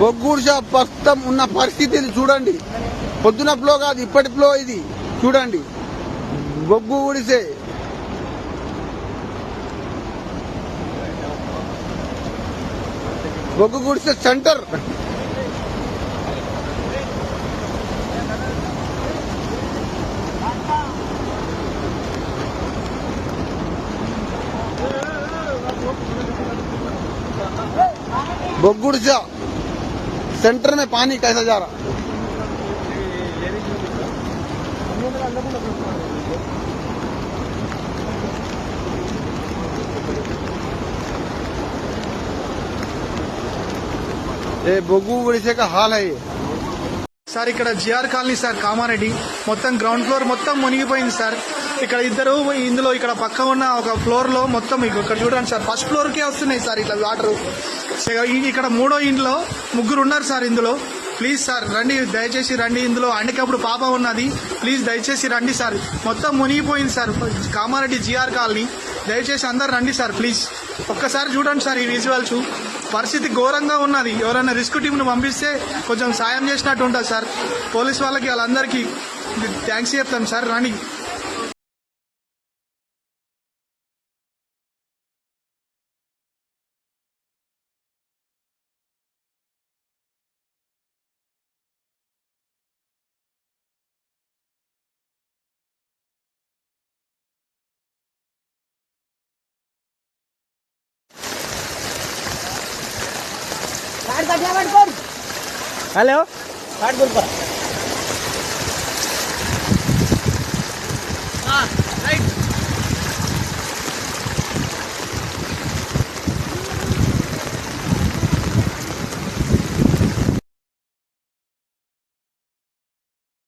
బొగ్గూరు shop ప్రస్తుతం ఉన్న పరిస్థితిని చూడండి. పొద్దున ఫ్లో కాదు ఇప్పటి ఫ్లో ఇది. చూడండి. బొగ్గు ఊడిసే. బొగ్గు గుడిసే సెంటర్. బొగ్గుడిసా सेंटर में पानी कैसा जा रहा? ये बोगू उड़ीसे का हाल है ये। సార్ ఇక్కడ జిఆర్ కాలనీ సార్ కామారెడ్డి. మొత్తం గ్రౌండ్ ఫ్లోర్ మొత్తం మునిగిపోయింది సార్. ఇక్కడ ఇద్దరు ఇందులో ఇక్కడ పక్క ఉన్న ఒక ఫ్లోర్లో మొత్తం మీకు ఇక్కడ చూడండి సార్ ఫస్ట్ ఫ్లోర్ కే వస్తున్నాయి సార్ ఇట్లా వాటర్ ఇక్కడ మూడో ఇంట్లో ముగ్గురు ఉన్నారు సార్ ఇందులో. ప్లీజ్ సార్ రండి దయచేసి రండి ఇందులో. అండికప్పుడు పాప ఉన్నది. ప్లీజ్ దయచేసి రండి సార్. మొత్తం మునిగిపోయింది సార్ కామారెడ్డి జిఆర్ కాలనీ. దయచేసి అందరు రండి సార్ ప్లీజ్ ఒక్కసారి చూడండి సార్ ఈ విజువల్స్ పరిస్థితి ఘోరంగా ఉన్నది. ఎవరైనా రిస్క్ టీంను పంపిస్తే కొంచెం సాయం చేసినట్టు ఉంటుంది సార్. పోలీస్ వాళ్ళకి వాళ్ళందరికీ థ్యాంక్స్ చెప్తాం సార్. రాణి हॅलो.